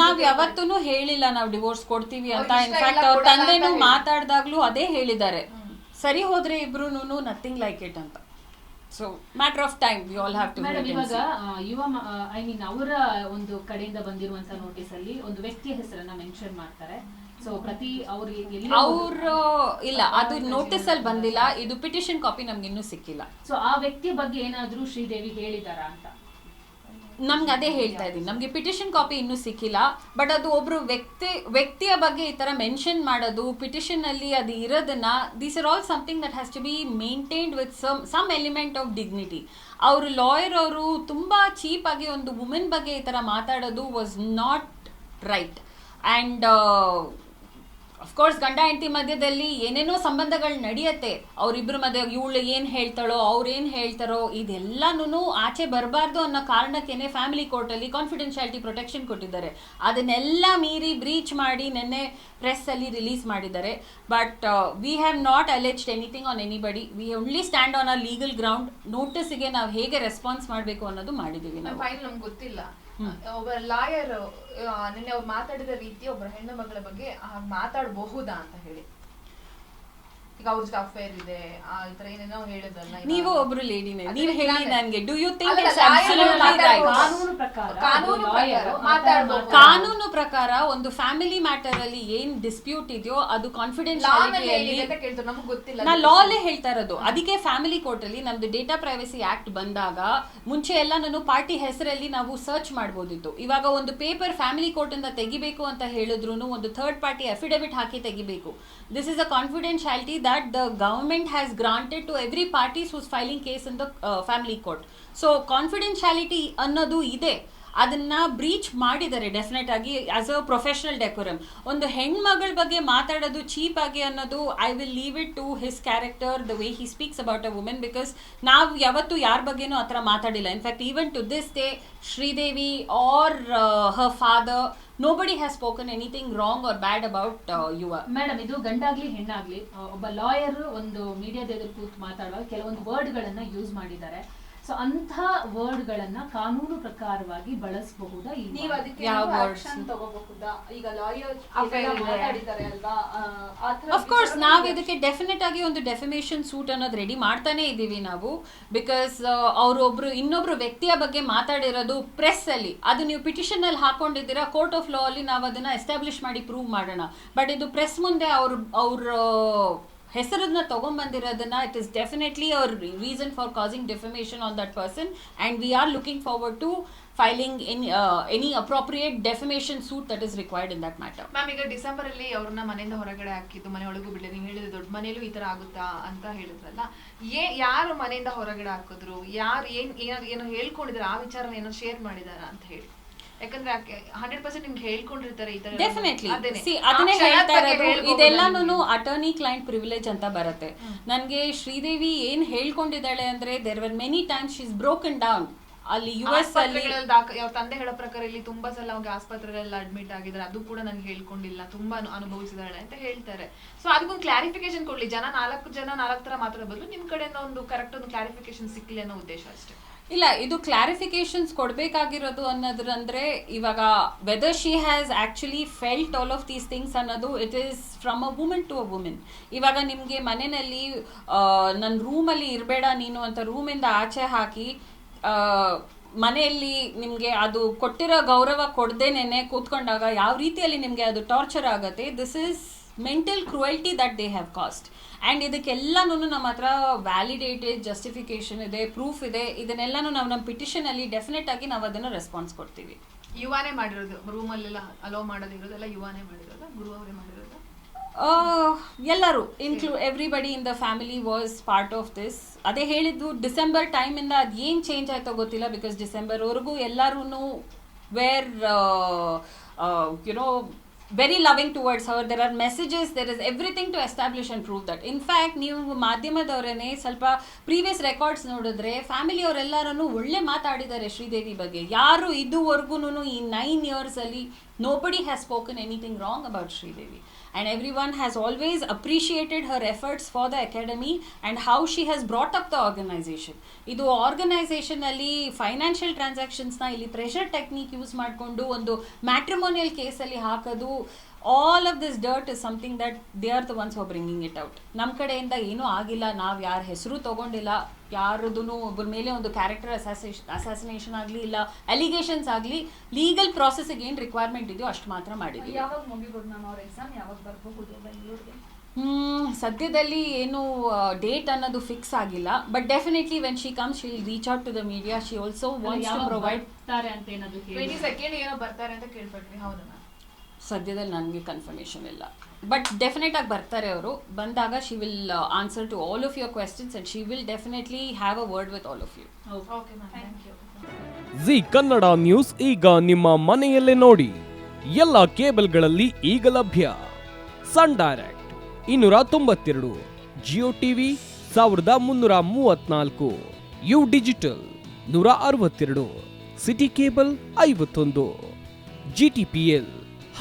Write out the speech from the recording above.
ನಾವ್. ಯಾವತ್ತೂ ಹೇಳಿಲ್ಲ ನಾವು ಡಿವೋರ್ಸ್ ಕೊಡ್ತೀವಿ ಅಂತ. ಇನ್ಫ್ಯಾಕ್ಟ್ ಅವ್ರ ತಂದೆನು. ಮಾತಾಡ್ದಾಗ್ಲೂ ಅದೇ ಹೇಳಿದ್ದಾರೆ. ಸರಿ ಹೋದ್ರೆ ಇಬ್ರು ನಥಿಂಗ್ ಲೈಕ್ ಇಟ್ ಅಂತ. So matter of time you all have to madam ಇವಾಗ ಯುವ ಐ ಮೀನ್ ಅವರ ಒಂದು ಕಡೆಯಿಂದ ಬಂದಿರುವಂತ ನೋಟಿಸ್ ಅಲ್ಲಿ ಒಂದು ವ್ಯಕ್ತಿಯ ಹೆಸರನ್ನ ಮೆನ್ಷನ್ ಮಾಡ್ತಾರೆ. ಸೊ ಪ್ರತಿ ಅವ್ರು ಎಲ್ಲಿ ಅವ್ರು ಇಲ್ಲ ಅದು ನೋಟಿಸ್ ಅಲ್ಲಿ ಬಂದಿಲ್ಲ. ಇದು ಪಿಟಿಷನ್ ಕಾಪಿ ನಮ್ಗೆ ಇನ್ನೂ ಸಿಕ್ಕಿಲ್ಲ. ಸೊ ಆ ವ್ಯಕ್ತಿಯ ಬಗ್ಗೆ ಏನಾದ್ರೂ ಶ್ರೀದೇವಿ ಹೇಳಿದಾರಾ ಅಂತ? ನಮ್ಗೆ ಅದೇ ಹೇಳ್ತಾ ಇದ್ದೀನಿ. ನಮಗೆ ಪಿಟಿಷನ್ ಕಾಪಿ ಇನ್ನೂ ಸಿಕ್ಕಿಲ್ಲ. ಬಟ್ ಅದು ಒಬ್ರು ವ್ಯಕ್ತಿ ವ್ಯಕ್ತಿಯ ಬಗ್ಗೆ ಈ ತರ ಮೆನ್ಷನ್ ಮಾಡೋದು ಪಿಟಿಷನ್ ಅಲ್ಲಿ ಅದು ಇರೋದನ್ನ these are all something that has to be maintained with some some element of dignity ಅವರು ಲಾಯರ್ ಅವರು ತುಂಬಾ ಚೀಪ್ ಆಗಿ ಒಂದು ವುಮೆನ್ ಬಗ್ಗೆ ಈ ತರ ಮಾತಾಡೋದು was not right and of course ಗಂಡ ಹೆಂಡತಿ ಮಧ್ಯದಲ್ಲಿ ಏನೇನೋ ಸಂಬಂಧಗಳು ನಡೆಯುತ್ತೆ. ಅವರಿಬ್ಬರ ಮಧ್ಯ ಇವಳು ಏನು ಹೇಳ್ತಾಳೋ, ಅವ್ರು ಏನು ಹೇಳ್ತಾರೋ ಇದೆಲ್ಲನೂ ಆಚೆ ಬರಬಾರ್ದು ಅನ್ನೋ ಕಾರಣಕ್ಕೇನೆ ಫ್ಯಾಮಿಲಿ ಕೋರ್ಟಲ್ಲಿ ಕಾನ್ಫಿಡೆನ್ಷಿಯಾಲಿಟಿ ಪ್ರೊಟೆಕ್ಷನ್ ಕೊಟ್ಟಿದ್ದಾರೆ. ಅದನ್ನೆಲ್ಲ ಮೀರಿ ಬ್ರೀಚ್ ಮಾಡಿ ನಿನ್ನೆ ಪ್ರೆಸ್ಸಲ್ಲಿ ರಿಲೀಸ್ ಮಾಡಿದ್ದಾರೆ. But we have not alleged anything on anybody we only stand on a legal ground ನೋಟಿಸ್ಗೆ ನಾವು ಹೇಗೆ ರೆಸ್ಪಾನ್ಸ್ ಮಾಡಬೇಕು ಅನ್ನೋದು ಮಾಡಿದ್ದೀವಿ ನಾವು. ಗೊತ್ತಿಲ್ಲ. ಒಬ್ಬ ಲಾಯರ್ ನಿನ್ನೆ ಅವ್ರು ಮಾತಾಡಿದ ರೀತಿ ಒಬ್ಬರ ಹೆಣ್ಣು ಮಗಳ ಬಗ್ಗೆ ಹಾಗೆ ಮಾತಾಡಬಹುದಾ ಅಂತ ಹೇಳಿ. ಈಗ ಅವ್ರ ಅಫೇರ್ ಇದೆ ಆ ಈ ತರ ಏನೇನೋ ಹೇಳಿದ್ರಲ್ಲ ನೀವು ಒಬ್ರು ಲೇಡಿನೇ ನೀವು ಹೇಳಿ ನಾನೇ. ನನಗೆ. Do you think it's absolutely right ಕಾನೂನು ಪ್ರಕಾರ ಕಾನೂನು lawyer ಪ್ರಕಾರ ಮಾತಾಡ್ಬೋದು. ಕಾನೂನು ಪ್ರಕಾರ ಒಂದು ಫ್ಯಾಮಿಲಿ ಮ್ಯಾಟರ್ ಅಲ್ಲಿ ಏನ್ ಡಿಸ್ಪ್ಯೂಟ್ ಇದೆಯೋ ಅದು ಕಾನ್ಫಿಡೆನ್ಸ್ನಲ್ಲಿ ಕಾನ್ಫಿಡೆನ್ಶಿಯಾಲಿಟಿಯಲ್ಲಿ ಏನಿದೆ ಅಂತ ಕೇಳ್ತಾರೆ ನಮ್ಗೆ ಗೊತ್ತಿಲ್ಲ ನಾ ಲಾಲೇ ಹೇಳ್ತಾ ಇರೋದು. ಅದಕ್ಕೆ ಫ್ಯಾಮಿಲಿ ಕೋರ್ಟ್ ಅಲ್ಲಿ ನಮ್ದು ಡೇಟಾ ಪ್ರೈವಸಿ ಆಕ್ಟ್ ಬಂದಾಗ ಮುಂಚೆ ಎಲ್ಲ ನಾನು ಪಾರ್ಟಿ ಹೆಸರಲ್ಲಿ ನಾವು ಸರ್ಚ್ ಮಾಡ್ಬೋದಿತ್ತು. ಇವಾಗ ಒಂದು ಪೇಪರ್ ಫ್ಯಾಮಿಲಿ ಕೋರ್ಟ್ ಇಂದ ತೆಗಿಬೇಕು ಅಂತ ಹೇಳಿದ್ರು ಒಂದು ಥರ್ಡ್ ಪಾರ್ಟಿ ಅಫಿಡವಿಟ್ ಹಾಕಿ ತೆಗಿಬೇಕು. This is a confidentiality that the has has to to parties parties filing filing case in the family court so confidentiality ಅನ್ನೋದು ಇದೆ. ಅದನ್ನ ಬ್ರೀಚ್ ಮಾಡಿದ್ದಾರೆ ಡೆಫಿನೆಟ್ ಆಗಿ ಆಸ್ ಅ ಪ್ರೊಫೆಷನಲ್ ಡೆಕೋರಮ್ ಒಂದು ಹೆಣ್ಮಗಳ ಬಗ್ಗೆ ಮಾತಾಡೋದು ಚೀಪ್ ಆಗಿ ಅನ್ನೋದು I will leave it to his character the way he speaks about a women because ನಾವು ಯಾವತ್ತೂ ಯಾರ ಬಗ್ಗೆನೂ ಆ ಥರ ಮಾತಾಡಿಲ್ಲ. In fact even to this day Sridevi or her father nobody has spoken anything wrong or bad about your madam ಇದು ಗಂಡಾಗ್ಲಿ, ಹೆಣ್ಣಾಗ್ಲಿ ಒಬ್ಬ ಲಾಯರ್ ಒಂದು ಮೀಡಿಯಾದ ಎದುರು ಕೂತು ಮಾತಾಡುವಾಗ ಕೆಲವೊಂದು ವರ್ಡ್ ಗಳನ್ನ ಯೂಸ್ ಮಾಡಿದ್ದಾರೆ. ಸೊ ಅಂಥ ವರ್ಡ್ ಗಳನ್ನ ಕಾನೂನು ಪ್ರಕಾರವಾಗಿ ಬಳಸಬಹುದಾ ನೀವು ಅದಕ್ಕೆ ಯಾವ ಏನಾದ್ರು ತಗೋಬಹುದಾ? ಈಗ ಲಾಯರ್ ಮಾತಾಡಿದ್ದಾರೆ ಅಲ್ವಾ? ಆ, ತರ ಥರ ಅಫ್ಕೋರ್ಸ್ ನಾವು ಇದಕ್ಕೆ ಡೆಫಿನೆಟ್ ಆಗಿ ಒಂದು ಡೆಫಿಮೇಷನ್ ಸೂಟ್ ಅನ್ನೋದು ರೆಡಿ ಮಾಡ್ತಾನೆ ಇದ್ದೀವಿ ನಾವು. ಬಿಕಾಸ್ ಅವರೊಬ್ರು ಇನ್ನೊಬ್ರು ವ್ಯಕ್ತಿಯ ಬಗ್ಗೆ ಮಾತಾಡಿರೋದು ಪ್ರೆಸ್ ಅಲ್ಲಿ. ಅದು ನೀವು ಪಿಟಿಷನ್ ಅಲ್ಲಿ ಹಾಕೊಂಡಿದ್ದೀರಾ ಕೋರ್ಟ್ ಆಫ್ ಲಾ ಅಲ್ಲಿ ನಾವು ಅದನ್ನ ಎಸ್ಟಾಬ್ಲಿಷ್ ಮಾಡಿ ಪ್ರೂವ್ ಮಾಡೋಣ. ಬಟ್ ಇದು ಪ್ರೆಸ್ ಮುಂದೆ ಅವ್ರ ಅವ್ರ ಹೆಸರನ್ನ ತಗೊಂಡ್ಬಂದಿರೋದನ್ನ it is definitely our reason for causing defamation on that person and we are looking forward to filing in any appropriate defamation suit that is required in that matter ma'am ಈಗ December ಅಲ್ಲಿ ಅವ್ರನ್ನ ಮನೆಯಿಂದ ಹೊರಗಡೆ ಹಾಕಿದ್ದು, ಮನೆ ಒಳಗೂ ಬಿಡಲಿ ನೀವು ಹೇಳಿದ್ರೆ ದೊಡ್ಡ ಮನೆಯಲ್ಲೂ ಈ ತರ ಆಗುತ್ತಾ ಅಂತ ಹೇಳಿದ್ರಲ್ಲ, ಏ, ಯಾರು ಮನೆಯಿಂದ ಹೊರಗಡೆ ಹಾಕಿದ್ರು, ಯಾರು ಏನ್ ಏನಾದ್ರು ಏನೋ ಹೇಳ್ಕೊಂಡಿದ್ರು, ಆ ವಿಚಾರನ ಏನೋ ಶೇರ್ ಮಾಡಿದಾರ ಅಂತ ಹೇಳಿ. ಯಾಕಂದ್ರೆ ಹಂಡ್ರೆಡ್ ಪರ್ಸೆಂಟ್ ನಿಮ್ಗೆ ಹೇಳ್ಕೊಂಡಿರ್ತಾರೆ ಈ ತರ ಡೆಫಿನೆಟ್ಲಿ ಸಿ ಆ ಅದನ್ನೇ ಹೇಳ್ತಾ ಇರೋದು ಹೇಳ್ಬೋದಾ ಇದೆಲ್ಲಾನು ಅಟರ್ನಿ ಕ್ಲೈಂಟ್ ಪ್ರಿವಿಲೇಜ್ ಅಂತ ಬರುತ್ತೆ. ನನಗೆ ಶ್ರೀದೇವಿ ಏನ್ ಹೇಳ್ಕೊಂಡಿದ್ದಾಳೆ ಅಂದ್ರೆ there were many times is broken down ಅಲ್ಲಿ ಯು ಎಸ್ ಅಲ್ಲಿ ತಂದೆ ಹೇಳೋ ಪ್ರಕಾರ ಇಲ್ಲಿ ತುಂಬಾ ಸಲ ಅವ್ರಿಗೆ ಆಸ್ಪತ್ರೆಯಲ್ಲಿ ಅಡ್ಮಿಟ್ ಆಗಿದ್ದಾರೆ. ಅದು ಕೂಡ ನನ್ಗೆ ಹೇಳ್ಕೊಂಡಿಲ್ಲ. ತುಂಬಾ ಅನುಭವಿಸಿದಾಳೆ ಅಂತ ಹೇಳ್ತಾರೆ. ಸೊ ಅದಕ್ಕೊಂದು ಕ್ಲಾರಿಫಿಕೇಶನ್ ಕೊಡ್ಲಿ. ಜನ ನಾಲ್ಕು ಜನ ನಾಲ್ಕು ತರ ಮಾತ್ರ ಬದಲು ನಿಮ್ ಕಡೆಯಿಂದ ಒಂದು ಕರೆಕ್ಟ್ ಒಂದು ಕ್ಲಾರಿಫಿಕೇಶನ್ ಸಿಕ್ಲಿ ಅನ್ನೋ ಉದ್ದೇಶ ಅಷ್ಟೇ. ಇಲ್ಲ, ಇದು ಕ್ಲಾರಿಫಿಕೇಶನ್ಸ್ ಕೊಡಬೇಕಾಗಿರೋದು ಅನ್ನೋದ್ರಂದ್ರೆ ಇವಾಗ whether she has actually felt all of these things ಅನ್ನೋದು it is from a women to a women ಇವಾಗ ನಿಮಗೆ ಮನೆಯಲ್ಲಿ ನನ್ನ ರೂಮಲ್ಲಿ ಇರಬೇಡ ನೀನು ಅಂತ ರೂಮಿಂದ ಆಚೆ ಹಾಕಿ ಮನೆಯಲ್ಲಿ ನಿಮಗೆ ಅದು ಕೊಟ್ಟಿರೋ ಗೌರವ ಕೊಡ್ದೇನೆ ಕೂತ್ಕೊಂಡಾಗ ಯಾವ ರೀತಿಯಲ್ಲಿ ನಿಮಗೆ ಅದು ಟಾರ್ಚರ್ ಆಗುತ್ತೆ? This is mental cruelty that they have caused and ಇದಕ್ಕೆಲ್ಲನೂ ನಮ್ಮ ಹತ್ರ ವ್ಯಾಲಿಡೇಟೆಡ್ ಜಸ್ಟಿಫಿಕೇಶನ್ ಇದೆ ಪ್ರೂಫ್ ಇದೆ. ಇದನ್ನೆಲ್ಲನೂ ನಾವು ನಮ್ಮ ಪಿಟಿಷನಲ್ಲಿ ಡೆಫಿನೆಟ್ ಆಗಿ ನಾವು ಅದನ್ನು ರೆಸ್ಪಾನ್ಸ್ ಕೊಡ್ತೀವಿ. ಯುವಾನೇ ಮಾಡಿರೋದು ರೂಮಲ್ಲೆಲ್ಲ ಅಲೋ ಮಾಡೋದಿರೋದೆಲ್ಲ ಯುವಾನೇ ಮಾಡಿರೋದು? ಗುರು ಅವರೇ ಮಾಡಿರೋದು? ಎಲ್ಲರೂ include everybody in the family was part of this ಅದೇ ಹೇಳಿದ್ದು ಡಿಸೆಂಬರ್ ಟೈಮಿಂದ ಅದು ಏನು ಚೇಂಜ್ ಆಯ್ತೋ ಗೊತ್ತಿಲ್ಲ ಬಿಕಾಸ್ ಡಿಸೆಂಬರ್ವರೆಗೂ ಎಲ್ಲರೂ were you know very loving towards our there are messages there is everything to establish and prove that in fact ನೀವು ಮಾಧ್ಯಮದವರೇ ಸ್ವಲ್ಪ ಪ್ರೀವಿಯಸ್ ರೆಕಾರ್ಡ್ಸ್ ನೋಡಿದ್ರೆ ಫ್ಯಾಮಿಲಿಯವರೆಲ್ಲರೂ ಒಳ್ಳೆ ಮಾತಾಡಿದ್ದಾರೆ ಶ್ರೀದೇವಿ ಬಗ್ಗೆ. ಯಾರು ಇದುವರೆಗೂ ಈ nine ಇಯರ್ಸಲ್ಲಿ nobody has spoken anything wrong about Sridevi. And every has always appreciated her efforts for the academy and how she has brought up the organisation ಇದು ಆರ್ಗನೈಸೇಷನಲ್ಲಿ ಫೈನಾನ್ಷಿಯಲ್ ಟ್ರಾನ್ಸಾಕ್ಷನ್ಸ್ನ ಇಲ್ಲಿ ಪ್ರೆಷರ್ ಟೆಕ್ನಿಕ್ ಯೂಸ್ ಮಾಡಿಕೊಂಡು ಒಂದು ಮ್ಯಾಟ್ರಿಮೋನಿಯಲ್ ಕೇಸಲ್ಲಿ ಹಾಕೋದು all of this dirt is something that they are the ones for bringing it out ನಮ್ಮ ಕಡೆಯಿಂದ ಏನೂ ಆಗಿಲ್ಲ ನಾವು ಯಾರ ಹೆಸರು ತಗೊಂಡಿಲ್ಲ ಯಾರದೂ ಒಬ್ಬರ ಮೇಲೆ ಒಂದು ಕ್ಯಾರೆಕ್ಟರ್ ಅಸಾಸಿನೇಷನ್ ಅಸಾಸಿನೇಷನ್ ಆಗಲಿ ಇಲ್ಲ ಅಲಿಗೇಷನ್ಸ್ ಆಗಲಿ ಲೀಗಲ್ ಪ್ರಾಸೆಸ್ಗೆ ಏನು ರಿಕ್ವೈರ್ಮೆಂಟ್ ಇದೆಯೋ ಅಷ್ಟು ಮಾತ್ರ ಮಾಡಿದ್ವಿ ಯಾವಾಗ ಮುಗಿಬೋದು ನಾನು ಅವ್ರ ಎಕ್ಸಾಮ್ ಯಾವಾಗ ಬರಬಹುದು ಬೆಂಗಳೂರಿಗೆ? ಹ್ಮ್, ಸದ್ಯದಲ್ಲಿ ಏನು ಡೇಟ್ ಅನ್ನೋದು ಫಿಕ್ಸ್ ಆಗಿಲ್ಲ. But definitely when she come she reach out to the media she also wants to provide ಬರ್ತಾರೆ ಅಂತ ಏನಾದರೂ ಟ್ವೆಂಟಿ ಸೆಕೆಂಡ್ ಏನೋ ಬರ್ತಾರೆ ಅಂತ ಕೇಳ್ಪಟ್ವಿ ಹೌದು. ಸದ್ಯದಲ್ಲಿ ನನಗೆ ಕನ್ಫರ್ಮೇಷನ್ ಇಲ್ಲ. ಬಟ್ ಡೆಫಿನೆಟ್ ಆಗಿ ಬರ್ತಾರೆ ಅವರು. ಬಂದಾಗ she will answer to all of your questions and she will definitely have a word with all of you okay ma'am thank you Zee Kannada news ಈಗ ನಿಮ್ಮ ಮನೆಯಲ್ಲೇ ನೋಡಿ. ಎಲ್ಲ ಕೇಬಲ್ಗಳಲ್ಲಿ ಈಗ ಲಭ್ಯ. ಸನ್ ಡೈರೆಕ್ಟ್ ಇನ್ನೂರ ತೊಂಬತ್ತೆರಡು ಜಿಯೋ ಟಿವಿ ಸಾವಿರದ ಮುನ್ನೂರ ಮೂವತ್ನಾಲ್ಕು ಯು ಡಿಜಿಟಲ್ ನೂರ ಅರವತ್ತೆರಡು ಸಿಟಿ ಕೇಬಲ್ ಐವತ್ತೊಂದು ಜಿ ಟಿ ಪಿ ಎಲ್